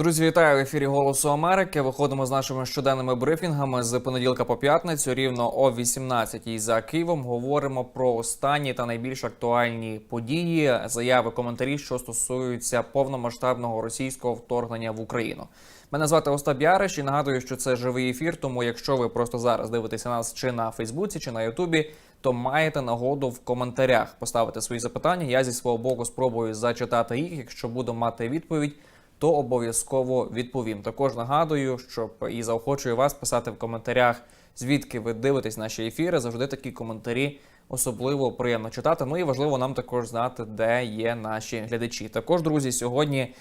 Друзі, вітаю в ефірі Голосу Америки. Виходимо з нашими щоденними брифінгами з понеділка по п'ятницю. Рівно о 18-й за Києвом говоримо про останні та найбільш актуальні події, заяви, коментарі, що стосуються повномасштабного російського вторгнення в Україну. Мене звати Остап Яриш і нагадую, що це живий ефір. Тому, якщо ви просто зараз дивитеся нас чи на Фейсбуці, чи на Ютубі, то маєте нагоду в коментарях поставити свої запитання. Я зі свого боку спробую зачитати їх. Якщо буду мати відповідь, то обов'язково відповім. Також нагадую, щоб і заохочую вас писати в коментарях, звідки ви дивитесь наші ефіри. Завжди такі коментарі особливо приємно читати. Ну і важливо нам також знати, де є наші глядачі. Також, друзі, сьогодні,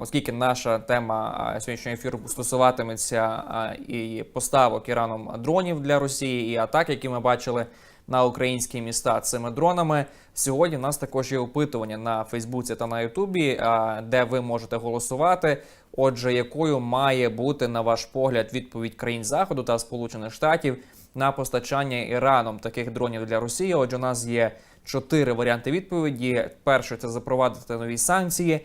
оскільки наша тема сьогоднішнього ефіру стосуватиметься і поставок Іраном дронів для Росії, і атак, які ми бачили на українські міста цими дронами. Сьогодні в нас також є опитування на Фейсбуці та на Ютубі, де ви можете голосувати. Отже, якою має бути на ваш погляд відповідь країн Заходу та Сполучених Штатів на постачання Іраном таких дронів для Росії? Отже, у нас є чотири варіанти відповіді. Перший це запровадити нові санкції.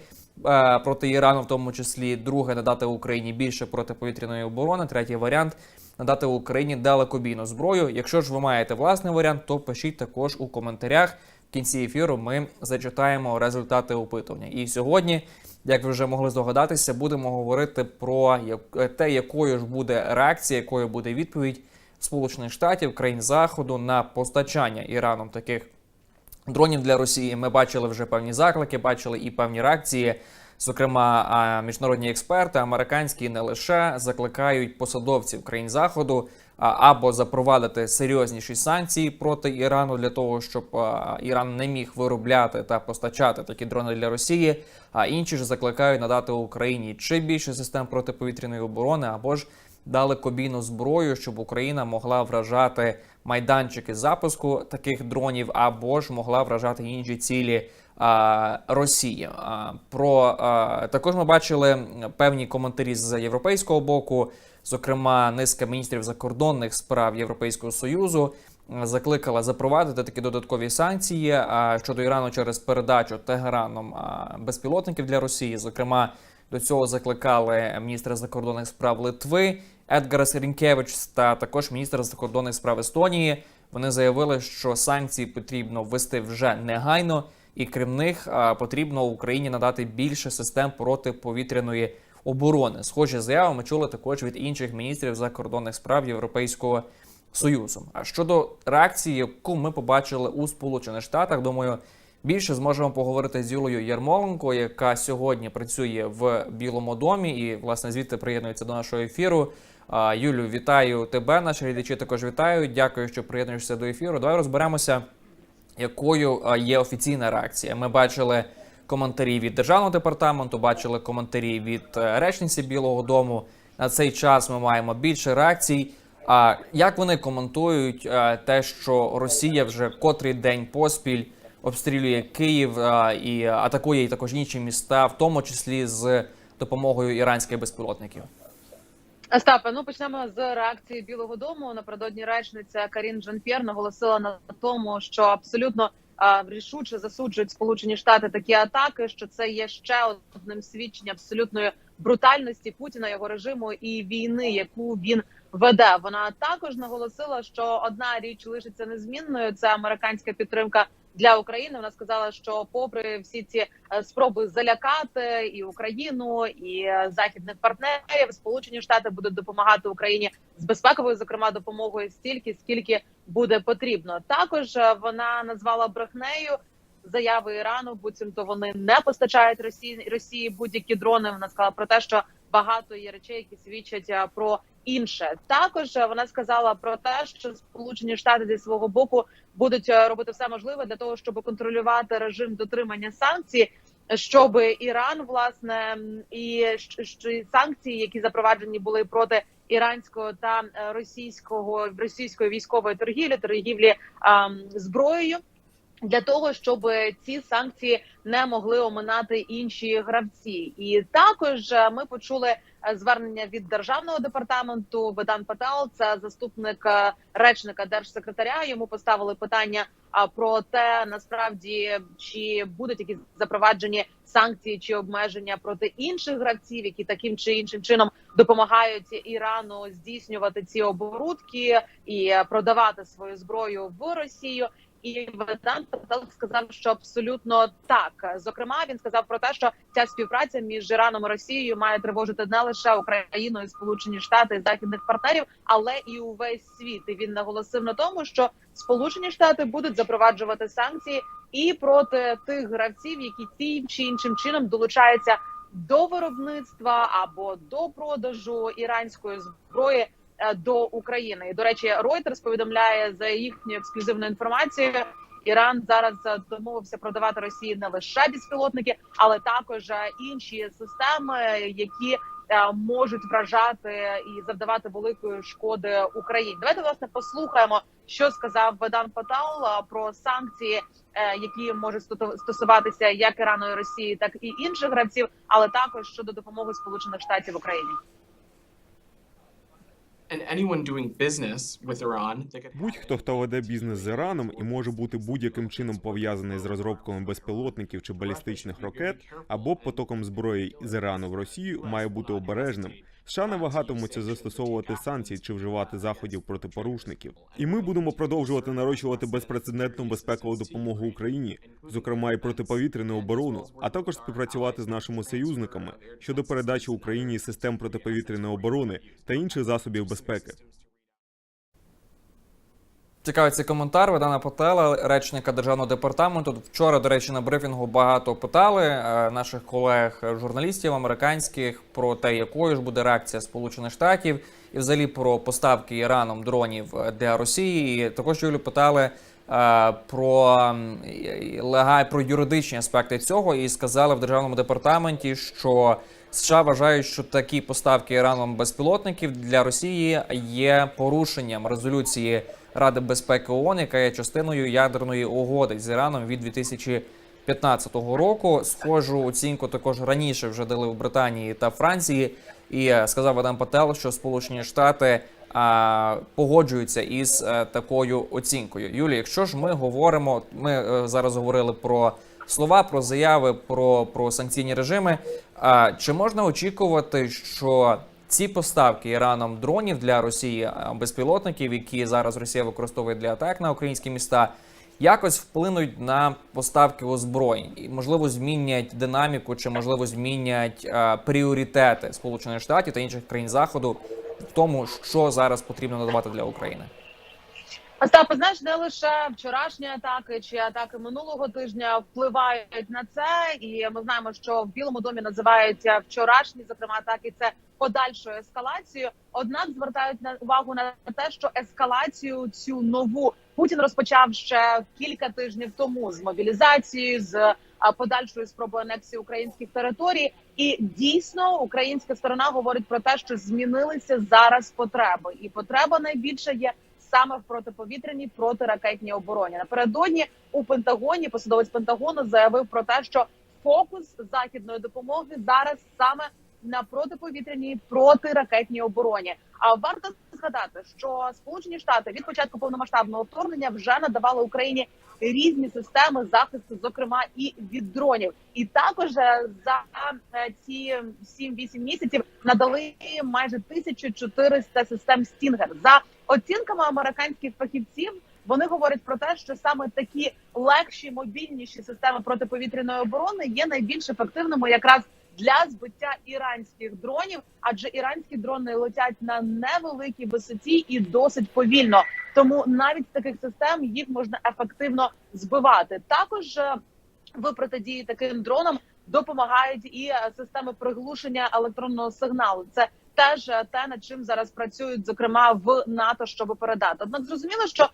Проти Ірану, в тому числі, друге надати Україні більше протиповітряної оборони. Третій варіант надати Україні далекобійну зброю. Якщо ж ви маєте власний варіант, то пишіть також у коментарях. В кінці ефіру ми зачитаємо результати опитування. І сьогодні, як ви вже могли здогадатися, будемо говорити про те, якою ж буде реакція, якою буде відповідь Сполучених Штатів, країн Заходу на постачання Іраном таких дронів для Росії. Ми бачили вже певні заклики, бачили і певні реакції. Зокрема, міжнародні експерти, американські і не лише закликають посадовців країн заходу або запровадити серйозніші санкції проти Ірану для того, щоб Іран не міг виробляти та постачати такі дрони для Росії. А інші ж закликають надати Україні чи більше систем протиповітряної оборони, або ж далекобійну зброю, щоб Україна могла вражати майданчики запуску таких дронів, або ж могла вражати інші цілі Росії. Про також ми бачили певні коментарі з європейського боку. Зокрема, низка міністрів закордонних справ Європейського союзу закликала запровадити такі додаткові санкції щодо Ірану через передачу Тегераном безпілотників для Росії. Зокрема, до цього закликали міністра закордонних справ Литви Едгарас Рінкевич та також міністр закордонних справ Естонії. Вони заявили, що санкції потрібно ввести вже негайно, і крім них потрібно Україні надати більше систем протиповітряної оборони. Схожі заяви ми чули також від інших міністрів закордонних справ Європейського союзу. А щодо реакції, яку ми побачили у Сполучених Штатах, думаю, більше зможемо поговорити з Юлею Ярмоленко, яка сьогодні працює в Білому домі і власне звідти приєднується до нашого ефіру. Юлю, вітаю тебе. Наші глядачі також вітаю. Дякую, що приєднуєшся до ефіру. Давай розберемося, якою є офіційна реакція. Ми бачили коментарі від державного департаменту, бачили коментарі від е, речниці Білого Дому. На цей час ми маємо більше реакцій. А як вони коментують е, те, що Росія вже котрий день поспіль обстрілює Київ е, і атакує також інші міста, в тому числі з допомогою іранських безпілотників? Остапе, ну почнемо з реакції Білого Дому. Напередодні речниця Карін Жан-П'єр наголосила на тому, що абсолютно а, рішуче засуджують Сполучені Штати такі атаки. Що це є ще одним свідченням абсолютної брутальності Путіна, його режиму і війни, яку він веде. Вона також наголосила, що одна річ лишиться незмінною. Це американська підтримка для України. Вона сказала, що попри всі ці е, спроби залякати і Україну, і е, західних партнерів, Сполучені Штати будуть допомагати Україні з безпековою, зокрема допомогою стільки, скільки буде потрібно. Також е, вона назвала брехнею. Заяви Ірану, буцімто вони не постачають Росії Росії будь-які дрони. Вона сказала про те, що багато є речей, які свідчать про інше. Також вона сказала про те, що Сполучені Штати зі свого боку будуть е, робити все можливе для того, щоб контролювати режим дотримання санкцій, щоб Іран власне і щ- щ- санкції, які запроваджені були проти іранського та е, російського російської військової торгівлі, торгівлі ем, зброєю. Для того щоб ці санкції не могли оминати інші гравці, і також е, ми почули е, звернення від державного департаменту Ведан Пател, це заступник е, речника держсекретаря. Йому поставили питання про те, насправді чи будуть якісь запроваджені санкції чи обмеження проти інших гравців, які таким чи іншим чином допомагають Ірану здійснювати ці оборудки і продавати свою зброю в Росію. І Ведан сказав, що абсолютно так. Зокрема, він сказав про те, що ця співпраця між Іраном і Росією має тривожити не лише Україну і Сполучені Штати і західних партнерів, але і увесь світ. І він наголосив на тому, що Сполучені Штати будуть запроваджувати санкції і проти тих гравців, які тим чи іншим чином долучаються до виробництва або до продажу іранської зброї до України. І до речі, Reuters повідомляє за їхньою ексклюзивною інформацією. Іран зараз е, домовився продавати Росії не лише безпілотники, але також е, інші системи, які е, можуть вражати і завдавати великої шкоди Україні. Давайте власне послухаємо, що сказав Ведан Патал е, про санкції, е, які можуть стосуватися як Ірану і Росії, так і інших гравців, але також щодо допомоги Сполучених Штатів Україні. Будь-хто, хто веде бізнес з Іраном і може бути будь-яким чином пов'язаний з розробками безпілотників чи балістичних ракет або потоком зброї з Ірану в Росію, має бути обережним. США не вагатимуться застосовувати санкції чи вживати заходів проти порушників. І ми будемо продовжувати нарощувати безпрецедентну безпекову допомогу Україні, зокрема і протиповітряну оборону, а також співпрацювати з нашими союзниками щодо передачі Україні систем протиповітряної оборони та інших засобів безпеки. Цікавий цей коментар Ведана Патела, речника державного департаменту. Вчора, до речі, на брифінгу багато питали е, наших колег журналістів американських про те, якою ж буде реакція Сполучених Штатів, і взагалі про поставки Іраном дронів е, для Росії. І також Юлю питали е, про м, і- лега- про юридичні аспекти цього, і сказали в державному департаменті, що США вважають, що такі поставки Іраном безпілотників для Росії є порушенням резолюції Ради безпеки ООН, яка є частиною ядерної угоди з Іраном від 2015 року. Схожу оцінку також раніше вже дали в Британії та Франції. І е, сказав Адам Пател, що Сполучені Штати а, погоджуються із е, такою оцінкою. Юлі, якщо ж ми говоримо, ми е, зараз говорили про слова, про заяви, про, про санкційні режими. А чи можна очікувати, що ці поставки Іраном дронів для Росії безпілотників, які зараз Росія використовує для атак на українські міста, якось вплинуть на поставки озброєнь і можливо змінять динаміку, чи можливо змінять а, пріоритети Сполучених Штатів та інших країн заходу в тому, що зараз потрібно надавати для України. Остапе, знаєш, не лише вчорашні атаки чи атаки минулого тижня впливають на це, і ми знаємо, що в Білому домі називаються вчорашні, зокрема атаки. Це подальшою ескалацією. Однак звертають на увагу на те, що ескалацію цю нову Путін розпочав ще кілька тижнів тому з мобілізацією, з подальшою спробою анексії українських територій. І дійсно українська сторона говорить про те, що змінилися зараз потреби, і потреба найбільша є саме в протиповітряній протиракетній обороні. Напередодні у Пентагоні посадовець Пентагону заявив про те, що фокус західної допомоги зараз саме на протиповітряній протиракетній обороні. А варто згадати, що Сполучені Штати від початку повномасштабного вторгнення вже надавали Україні різні системи захисту, зокрема і від дронів. І також е, за е, ці 7-8 місяців надали майже 1400 систем Стінгер. За оцінками американських фахівців. Вони говорять про те, що саме такі легші, мобільніші системи протиповітряної оборони є найбільш ефективними якраз для збиття іранських дронів, адже іранські дрони летять на невеликій висоті і досить повільно. Тому навіть з таких систем їх можна ефективно збивати. Також е, в протидії таким дронам допомагають і е, системи приглушення електронного сигналу. Це теж те, над чим зараз працюють, зокрема в НАТО, щоб передати. Однак зрозуміло, що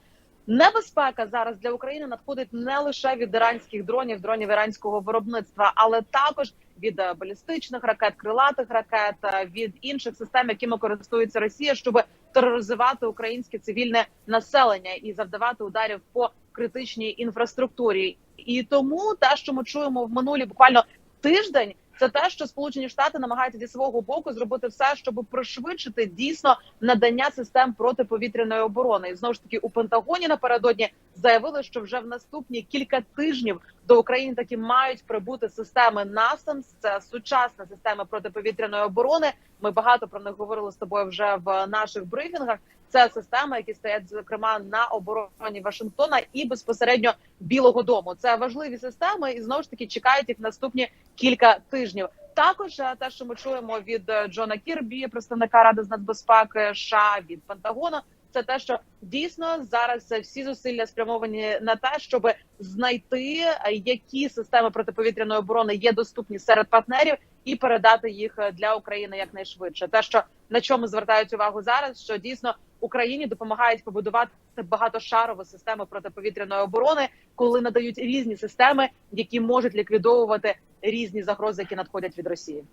небезпека зараз для України надходить не лише від іранських дронів, дронів іранського виробництва, але також від е, балістичних ракет, крилатих ракет, е, від інших систем, якими користується Росія, щоб тероризувати українське цивільне населення і завдавати ударів по критичній інфраструктурі. І тому те, що ми чуємо в минулі буквально тиждень. Це те, що Сполучені Штати намагаються зі свого боку зробити все, щоб пришвидшити дійсно надання систем протиповітряної оборони. І знову ж таки у Пентагоні напередодні заявили, що вже в наступні кілька тижнів до України таки мають прибути системи NASAMS, це сучасна система протиповітряної оборони. Ми багато про них говорили з тобою вже в наших брифінгах. Це системи, які стоять зокрема на обороні Вашингтона і безпосередньо Білого Дому. Це важливі системи, і знову ж таки чекають їх наступні кілька тижнів. Також е, те, що ми чуємо від е, Джона Кірбі, представника ради з нацбезпеки США від Пентагону, це те, що дійсно зараз всі зусилля спрямовані на те, щоб знайти е, які системи протиповітряної оборони є доступні серед партнерів, і передати їх е, для України якнайшвидше. Те, що на чому звертають увагу зараз, що дійсно Україні допомагають побудувати багатошарову систему протиповітряної оборони, коли надають різні системи, які можуть ліквідовувати різні загрози, які надходять від Росії.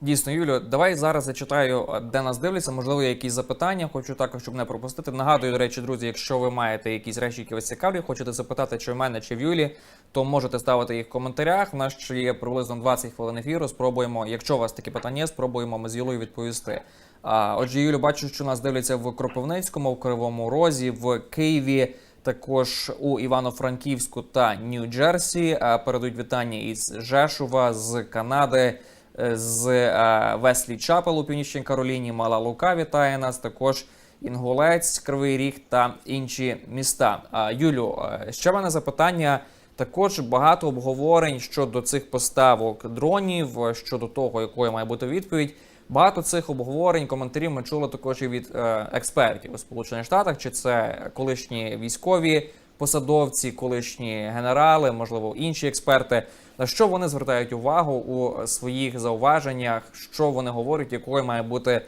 Дійсно, Юлю, давай зараз зачитаю, де нас дивляться. Можливо, є якісь запитання. Хочу також, щоб не пропустити. Нагадую, до речі, друзі, якщо ви маєте якісь речі, які вас цікавлять, хочете запитати, чи в мене, чи в Юлі, то можете ставити їх в коментарях. У нас ще є приблизно 20 хвилин ефіру. Спробуємо, якщо у вас такі питання, є, спробуємо ми з Юлою відповісти. А, отже, Юлю, бачу, що нас дивляться в Кропивницькому, в Кривому Розі, в Києві. Також у Івано-Франківську та Нью-Джерсі передають вітання із Жешува, з Канади, з е, Веслі Чапел у Північній Кароліні, Мала Лука вітає нас. Також Інгулець, Кривий Ріг та інші міста. Юлю, е, ще мене запитання. Також багато обговорень щодо цих поставок дронів, е, щодо того, якою має бути відповідь. Багато цих обговорень, коментарів ми чули також і від е, експертів у Сполучених Штатах, чи це колишні військові посадовці, колишні генерали, можливо, інші експерти. На що вони звертають увагу у своїх зауваженнях, що вони говорять, якою має бути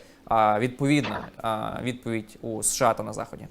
відповідна відповідь у США та на заході?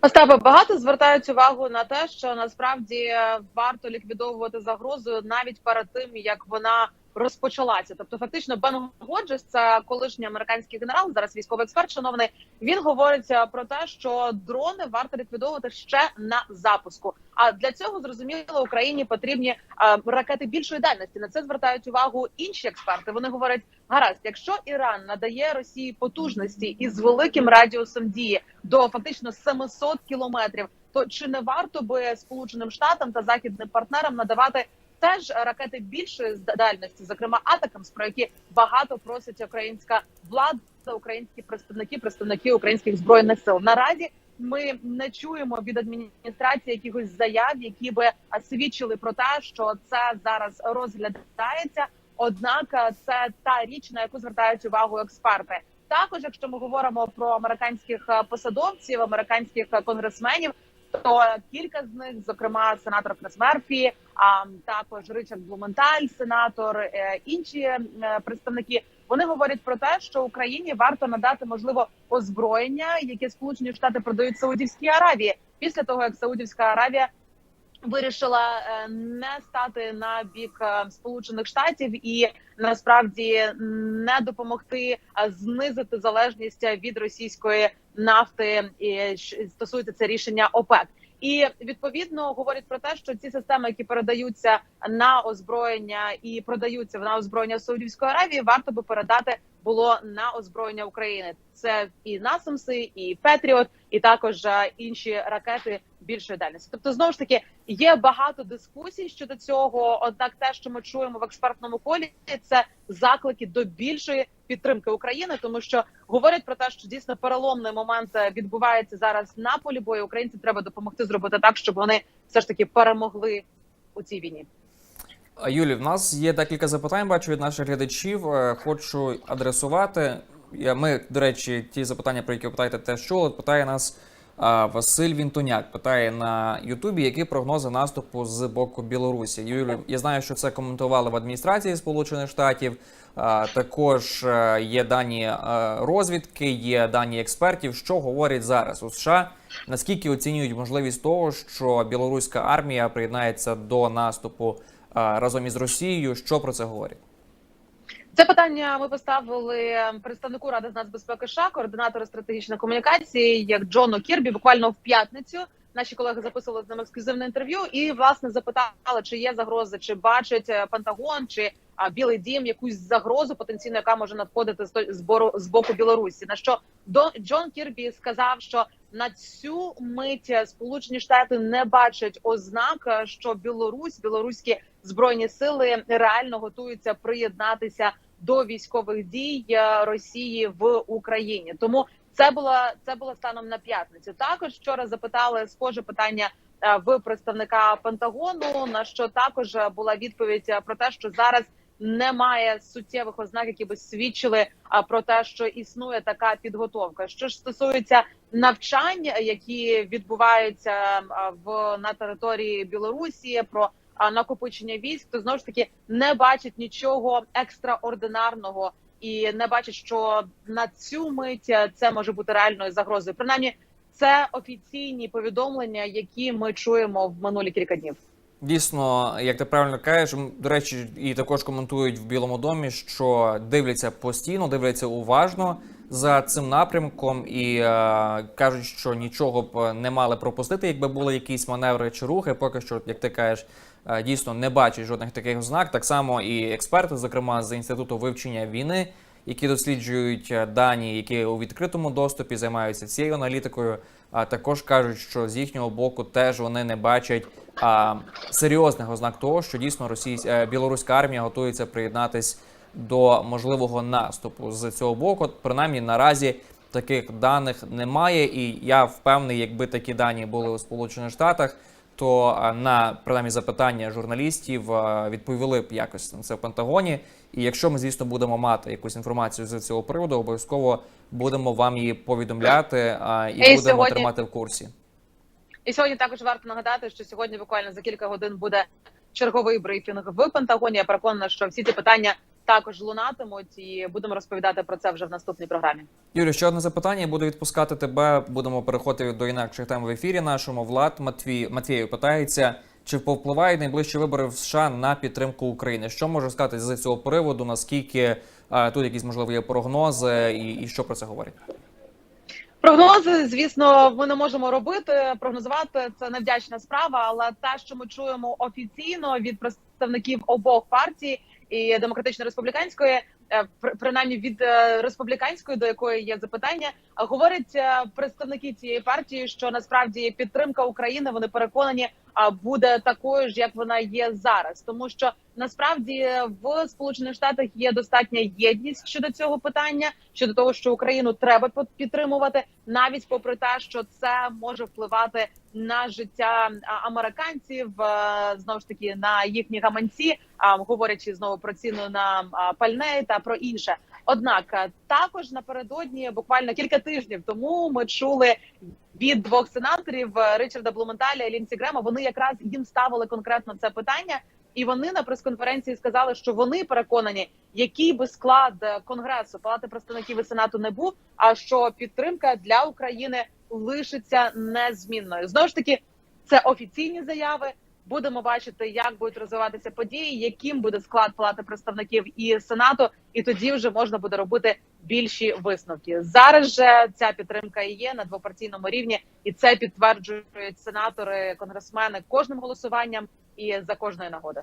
Остапе, багато звертають увагу на те, що насправді е, варто ліквідовувати загрозу навіть перед тим, як вона розпочалася. Тобто, фактично, Бен Годжес, це колишній американський генерал, зараз військовий експерт, шановний. Він говорить е, про те, що дрони варто ліквідовувати ще на запуску. А для цього зрозуміло Україні потрібні е, ракети більшої дальності. На це звертають увагу інші експерти. Вони говорять: гаразд, якщо Іран надає Росії потужності із великим радіусом дії до фактично 700 кілометрів, то чи не варто би Сполученим Штатам та західним партнерам надавати теж ракети більшої дальності, зокрема Атакамс, про які багато просить українська влада, українські представники, представники українських збройних сил. Наразі ми не чуємо від адміністрації якихось заяв, які би свідчили про те, що це зараз розглядається. Однак це та річ, на яку звертають увагу експерти. Також, якщо ми говоримо про американських посадовців, американських конгресменів, то кілька з них, зокрема сенатор Крес Мерфі, а також Ричард Блументаль, сенатор, е, інші представники, вони говорять про те, що Україні варто надати можливо озброєння, яке Сполучені Штати продають Саудівській Аравії, після того як Саудівська Аравія. Вирішила е, не стати на бік е, Сполучених Штатів і насправді не допомогти знизити залежність від російської нафти. І стосується це рішення ОПЕК. І відповідно говорять про те, що ці системи, які передаються на озброєння і продаються на озброєння Саудівської Аравії, варто би передати було на озброєння України. Це і насамси, і Петріот, і також е, інші ракети більшої дальності. Тобто, знову ж таки, є багато дискусій щодо цього. Однак, те, що ми чуємо в експертному колі, це заклики до більшої підтримки України, тому що говорять про те, що дійсно переломний момент е, відбувається зараз на полі бою. Українцям треба допомогти зробити так, щоб вони все ж таки перемогли у цій війні. Юлі, в нас є декілька запитань. Бачу від наших глядачів. Е, Хочу адресувати. Я- Ми, до речі, ті запитання, про які ви питаєте, теж чули. Питає нас Василь Вінтоняк. Питає на Ютубі, які прогнози наступу з боку Білорусі. Юлю, я знаю, що це коментували в адміністрації Сполучених Штатів. Також е, є дані е, розвідки, є дані експертів. Що говорять зараз у США? Наскільки оцінюють можливість того, що білоруська армія приєднається до наступу разом із Росією. Що про це говорять? Це питання ми поставили представнику ради з нацбезпеки США, координатору стратегічної комунікації, як Джону Кірбі, буквально в п'ятницю. Наші колеги записували з ним ексклюзивне інтерв'ю і власне запитали, чи є загрози, чи бачить е, Пентагон, чи Білий Дім якусь загрозу потенційно, яка може надходити з то- з боку Білорусі. На що Дон Джон Кірбі сказав, що на цю мить Сполучені Штати не бачать ознак, е, що Білорусь, білоруські збройні сили реально готуються приєднатися до військових дій е, Росії в Україні. Тому це було це було станом на п'ятницю. Також вчора запитали схоже питання е, в представника Пентагону. На що також е, була відповідь про те, що зараз немає суттєвих ознак, які би свідчили про те, що існує така підготовка. Що ж стосується навчань, які відбуваються в на території Білорусі, про накопичення військ, то знову ж таки не бачать нічого екстраординарного і не бачать, що на цю мить це може бути реальною загрозою. Принаймні, це офіційні повідомлення, які ми чуємо в минулі кілька днів. Дійсно, як ти правильно кажеш, до речі, і також коментують в Білому домі, що дивляться постійно, дивляться уважно за цим напрямком і е, кажуть, що нічого б не мали пропустити, якби були якісь маневри чи рухи. Поки що, як ти кажеш, дійсно не бачать жодних таких ознак. Так само і експерти, зокрема з інституту вивчення війни, які досліджують е, дані, які у відкритому доступі займаються цією аналітикою. А також кажуть, що з їхнього боку теж вони не бачать а, серйозних ознак того, що дійсно російсь... е, білоруська армія готується приєднатись до можливого наступу з цього боку. Принаймні наразі таких даних немає, і я впевнений, якби такі дані були у Сполучених Штатах, то на принаймні запитання журналістів відповіли б якось на це в Пентагоні. І якщо ми, звісно, будемо мати якусь інформацію з цього приводу, обов'язково будемо вам її повідомляти а, і І будемо сьогодні- тримати в курсі. І сьогодні також варто нагадати, що сьогодні буквально за кілька годин буде черговий брифінг в Пентагоні. Я переконана, що всі ці питання також лунатимуть, і будемо розповідати про це вже в наступній програмі. Юлю, ще одне запитання. Я буду відпускати тебе. Будемо переходити до інакших тем в ефірі нашому. Влад Матвій Матвієв питається, чи повпливають найближчі вибори в США на підтримку України? Що можу сказати з цього приводу? Наскільки е, тут якісь можливо є прогнози, і, і що про це говорять? Прогнози, звісно, ми не можемо робити. Прогнозувати це невдячна справа. Але те, що ми чуємо офіційно від представників обох партій і демократично республіканської, е, принаймні від е, республіканської, до якої є запитання, говорять е, представники цієї партії, що насправді підтримка України вони переконані буде такою ж, як вона є зараз, тому що насправді в Сполучених Штатах є достатня єдність щодо цього питання, щодо того, що Україну треба під- підтримувати, навіть попри те, що це може впливати на життя американців, знову ж таки на їхні гаманці, говорячи знову про ціну на пальне та про інше. Однак також напередодні, буквально кілька тижнів тому, ми чули від двох сенаторів е, Ричарда Блументаля і Лінсі Грема. Вони якраз їм ставили конкретно це питання, і вони на прес-конференції сказали, що вони переконані, який би склад е, конгресу Палати представників і сенату не був, а що підтримка для України лишиться незмінною. Знову ж таки, це офіційні заяви. Будемо бачити, як будуть розвиватися події, яким буде склад палати представників і сенату, і тоді вже можна буде робити більші висновки. Зараз же ця підтримка і є на двопартійному рівні, і це підтверджують сенатори, конгресмени кожним голосуванням і за кожної нагоди.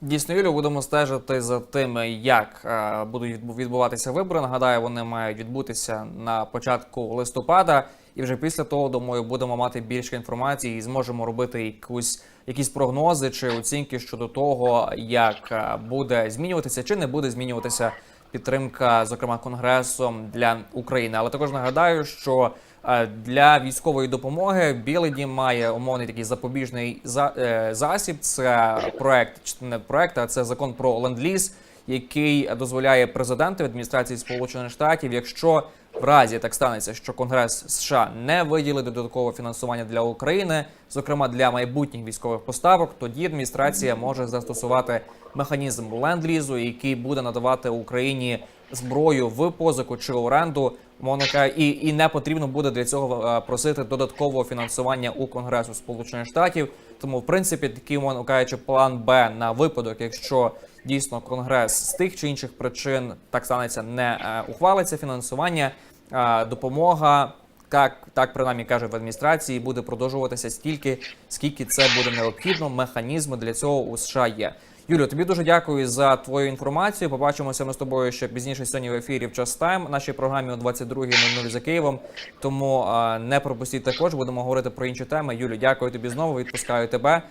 Дійсно, Юлю, будемо стежити за тим, як е, будуть відбуватися вибори. Нагадаю, вони мають відбутися на початку листопада, і вже після того, думаю, будемо мати більше інформації і зможемо робити якусь якісь прогнози чи оцінки щодо того, як е, буде змінюватися чи не буде змінюватися підтримка, зокрема конгресом для України. Але також нагадаю, що е, для військової допомоги Білий Дім має умовний такий запобіжний е, засіб. Це проект чи не проект, а це закон про ленд-ліз, який дозволяє президенту адміністрації Сполучених Штатів, якщо в разі так станеться, що Конгрес США не виділить додаткове фінансування для України, зокрема для майбутніх військових поставок, тоді адміністрація може застосувати механізм ленд-лізу, який буде надавати Україні зброю в позику чи оренду кажучи, і, і не потрібно буде для цього е, просити додаткового фінансування у Конгресу Сполучених Штатів. Тому, в принципі, такий мовно план Б на випадок, якщо дійсно Конгрес з тих чи інших причин так станеться, не е, ухвалиться фінансування, е, допомога. Так, так принаймні каже в адміністрації, буде продовжуватися стільки, скільки це буде необхідно. Механізми для цього у США є. Юлію, тобі дуже дякую за твою інформацію. Побачимося ми з тобою ще пізніше сьогодні в ефірі в час тайм. Нашій програмі о 22.00 за Києвом. Тому не пропустіть також. Будемо говорити про інші теми. Юлю, дякую тобі знову. Відпускаю тебе.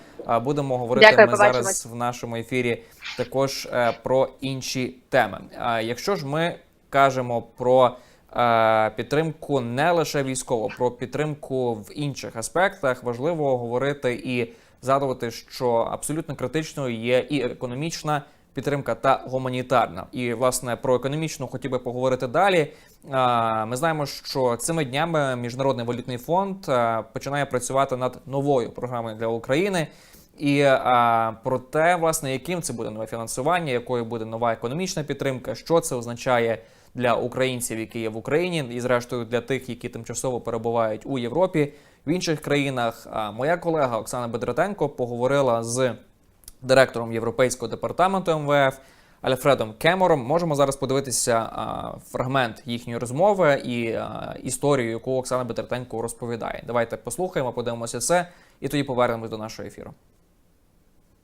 Будемо говорити Дякую, ми зараз в нашому ефірі також е, про інші теми. Якщо ж ми кажемо про е, підтримку не лише військову, про підтримку в інших аспектах, важливо говорити і згадувати, що абсолютно критичною є і економічна підтримка та гуманітарна. І власне про економічну хотів би поговорити далі. Ми знаємо, що цими днями Міжнародний валютний фонд починає працювати над новою програмою для України. І а, про те, власне, яким це буде нове фінансування, якою буде нова економічна підтримка, що це означає для українців, які є в Україні, і зрештою для тих, які тимчасово перебувають у Європі, в інших країнах. Моя колега Оксана Бедратенко поговорила з директором Європейського департаменту МВФ Альфредом Кемором. Можемо зараз подивитися фрагмент їхньої розмови і історію, яку Оксана Бедратенко розповідає. Давайте послухаємо, подивимося це, і тоді повернемось до нашого ефіру.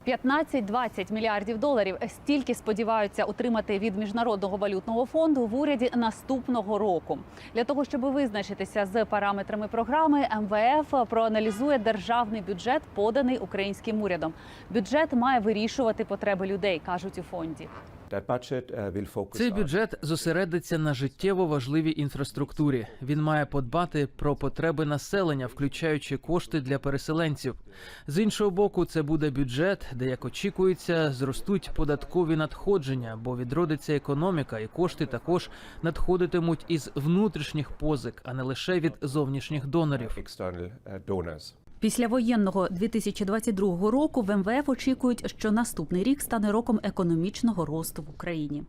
15-20 мільярдів доларів стільки сподіваються отримати від міжнародного валютного фонду в уряді наступного року. Для того щоб визначитися з параметрами програми, МВФ проаналізує державний бюджет, поданий українським урядом. Бюджет має вирішувати потреби людей, кажуть у фонді. Uh, Цей бюджет зосередиться на життєво важливій інфраструктурі. Він має подбати про потреби населення, включаючи кошти для переселенців. З іншого боку, це буде бюджет, де як очікується, зростуть податкові надходження, бо відродиться економіка, і кошти також надходитимуть із внутрішніх позик, а не лише від зовнішніх донорів. Після воєнного 2022 року в МВФ очікують, що наступний рік стане роком економічного росту в Україні.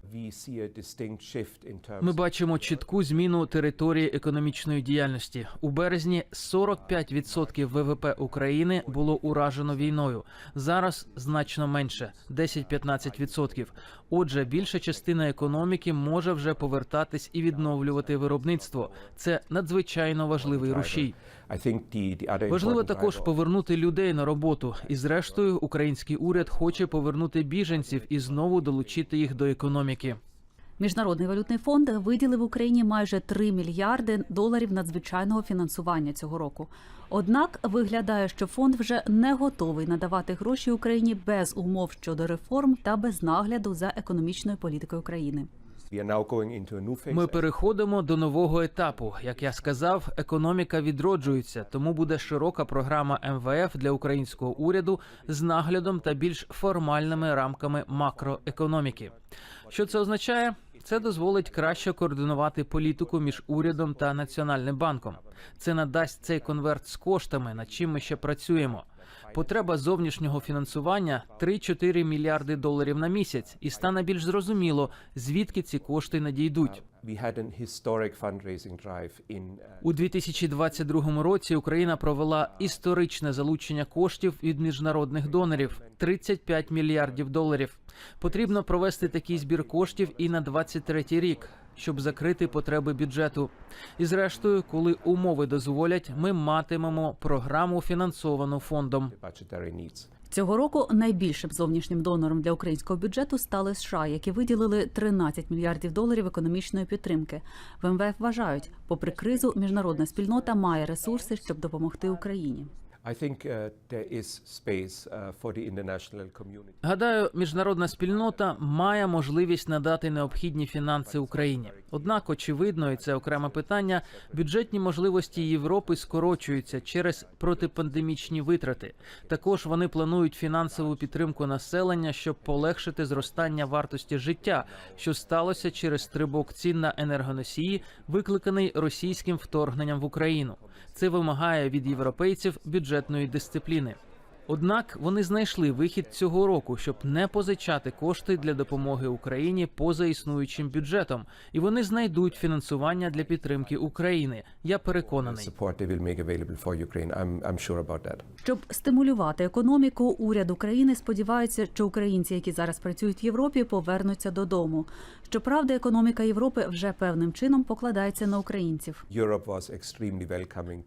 Ми бачимо чітку зміну території економічної діяльності. У березні 45% ВВП України було уражено війною. Зараз значно менше 10-15%. Отже, більша частина економіки може вже повертатись і відновлювати виробництво. Це надзвичайно важливий рушій. Важливо також повернути людей на роботу. І зрештою, український уряд хоче повернути біженців і знову долучити їх до економіки. Міжнародний валютний фонд виділив Україні майже 3 мільярди доларів надзвичайного фінансування цього року. Однак виглядає, що фонд вже не готовий надавати гроші Україні без умов щодо реформ та без нагляду за економічною політикою країни. Ми переходимо до нового етапу. Як я сказав, економіка відроджується, тому буде широка програма МВФ для українського уряду з наглядом та більш формальними рамками макроекономіки. Що це означає? Це дозволить краще координувати політику між урядом та національним банком. Це надасть цей конверт з коштами, над чим ми ще працюємо. Потреба зовнішнього фінансування 3-4 мільярди доларів на місяць, і стане більш зрозуміло, звідки ці кошти надійдуть. У 2022 році Україна провела історичне залучення коштів від міжнародних донорів 35 мільярдів доларів. Потрібно провести такий збір коштів і на 23 рік, щоб закрити потреби бюджету. І зрештою, коли умови дозволять, ми матимемо програму фінансовану фондом. Цього року найбільшим зовнішнім донором для українського бюджету стали США, які виділили 13 мільярдів доларів економічної підтримки. В МВФ вважають, попри кризу, міжнародна спільнота має ресурси, щоб допомогти Україні. Uh, uh. Гадаю, міжнародна спільнота має можливість надати необхідні фінанси Україні. Однак, очевидно, і це окреме питання. Бюджетні можливості Європи скорочуються через протипандемічні витрати. Також вони планують фінансову підтримку населення, щоб полегшити зростання вартості життя, що сталося через стрибок цін на енергоносії, викликаний російським вторгненням в Україну. Це вимагає від європейців бюджетної дисципліни. Однак вони знайшли вихід цього року, щоб не позичати кошти для допомоги Україні поза існуючим бюджетом, і вони знайдуть фінансування для підтримки України. Я переконаний. Щоб стимулювати економіку, уряд України сподівається, що українці, які зараз працюють в Європі, повернуться додому. Щоправда, економіка Європи вже певним чином покладається на українців.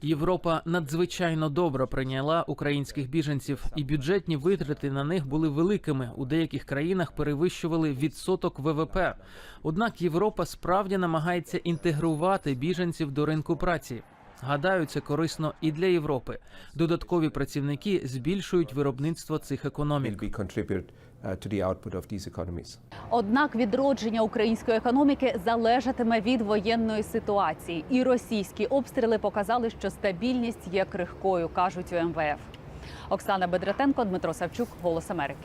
Європа надзвичайно добре прийняла українських біженців, і бюджетні витрати на них були великими. У деяких країнах перевищували відсоток ВВП. Однак Європа справді намагається інтегрувати біженців до ринку праці. Гадаю, це корисно і для Європи. Додаткові працівники збільшують виробництво цих економік. uh, to the output of these economies. Однак відродження української економіки залежатиме від воєнної ситуації, і російські обстріли показали, що стабільність є крихкою, кажуть у МВФ. Оксана Бедратенко, Дмитро Савчук, Голос Америки.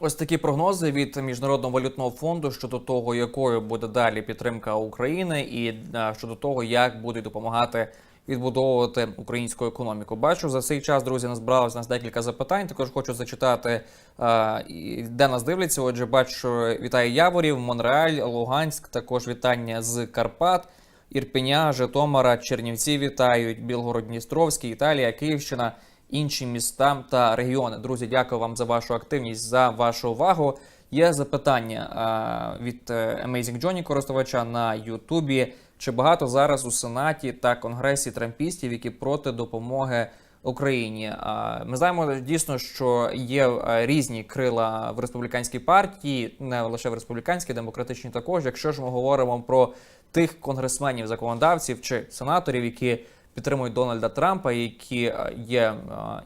Ось такі прогнози від міжнародного валютного фонду щодо того, якою буде далі підтримка України, і е, щодо того, як будуть допомагати відбудовувати українську економіку. Бачу за цей час, друзі, назбиралось нас декілька запитань. Також хочу зачитати, е, де нас дивляться. Отже, бачу, вітає Яворів, Монреаль, Луганськ. Також вітання з Карпат. Ірпеня, Житомира, Чернівці вітають, Білгород, Дністровський, Італія, Київщина, інші міста та регіони. Друзі, дякую вам за вашу активність, за вашу увагу. Є запитання від е, Amazing Johnny, користувача на Ютубі. Чи багато зараз у Сенаті та Конгресі трампістів, які проти допомоги Україні? А, Ми знаємо дійсно, що є е, різні крила в республіканській партії, не лише в республіканській, демократичній також. Якщо ж ми говоримо про тих конгресменів, законодавців чи сенаторів, які підтримують Дональда Трампа, які е, є е,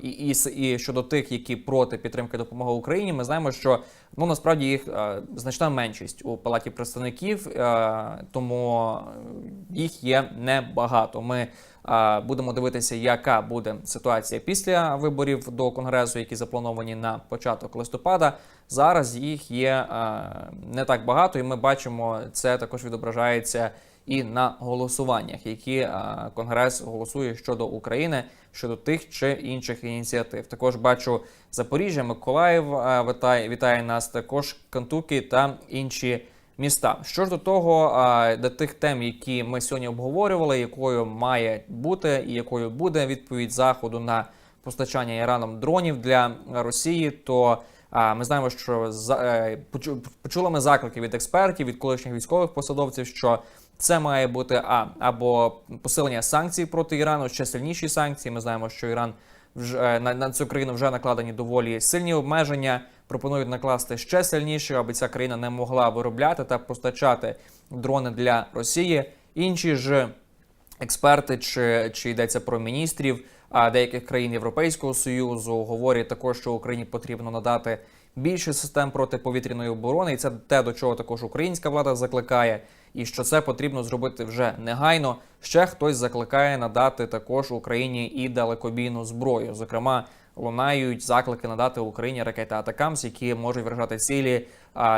і, і, і щодо тих, які проти підтримки допомоги Україні, ми знаємо, що ну насправді їх е, значна меншість у палаті представників, тому їх є небагато. Ми будемо дивитися, яка буде ситуація після виборів до конгресу, які заплановані на початок листопада. Зараз їх є не так багато, і ми бачимо, це також відображається і на голосуваннях, які е, Конгрес голосує щодо України, щодо тих чи інших ініціатив. Також бачу Запоріжжя, Миколаїв е, вітає, вітає нас, також Кентукі та інші міста. Що ж до того, е, до тих тем, які ми сьогодні обговорювали, якою має бути і якою буде відповідь Заходу на постачання Іраном дронів для Росії, то ми знаємо, що почули ми заклики від експертів, від колишніх військових посадовців, що це має бути а або посилення санкцій проти Ірану, ще сильніші санкції. Ми знаємо, що Іран вже е, на, на цю країну вже накладені доволі сильні обмеження. Пропонують накласти ще сильніше, аби ця країна не могла виробляти та постачати дрони для Росії. Інші ж експерти, чи, чи йдеться про міністрів а деяких країн Європейського союзу, говорять також, що Україні потрібно надати більше систем протиповітряної оборони, і це те, до чого також українська влада закликає, і що це потрібно зробити вже негайно. Ще хтось закликає надати також Україні і далекобійну зброю. Зокрема, лунають заклики надати Україні ракети Атакамс, які можуть вражати цілі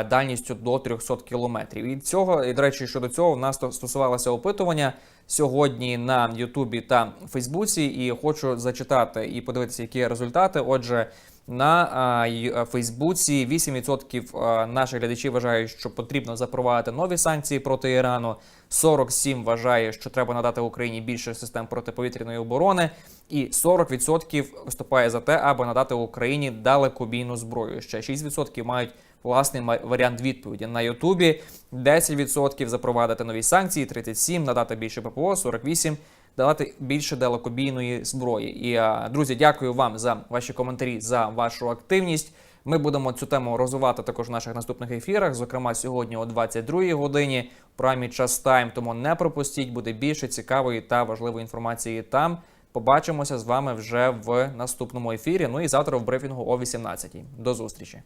дальністю до 300 кілометрів. І цього, і до речі, щодо цього, в нас стосувалося опитування сьогодні на Ютубі та Фейсбуці. І хочу зачитати і подивитися, які результати. Отже. На а, Фейсбуці 8% наших глядачів вважають, що потрібно запровадити нові санкції проти Ірану. 47 вважає, що треба надати Україні більше систем протиповітряної оборони, і 40% виступає за те, аби надати Україні далекобійну зброю. Ще 6% мають власний варіант відповіді на Ютубі. 10% запровадити нові санкції, 37% надати більше ППО, 48% давати більше далекобійної зброї. І друзі, дякую вам за ваші коментарі, за вашу активність. Ми будемо цю тему розвивати також в наших наступних ефірах. Зокрема, сьогодні о 22 годині програмі час тайм. Тому не пропустіть, буде більше цікавої та важливої інформації там. Побачимося з вами вже в наступному ефірі. Ну і завтра в брифінгу о 18 До зустрічі.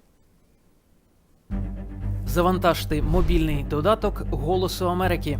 Завантажте мобільний додаток Голосу Америки.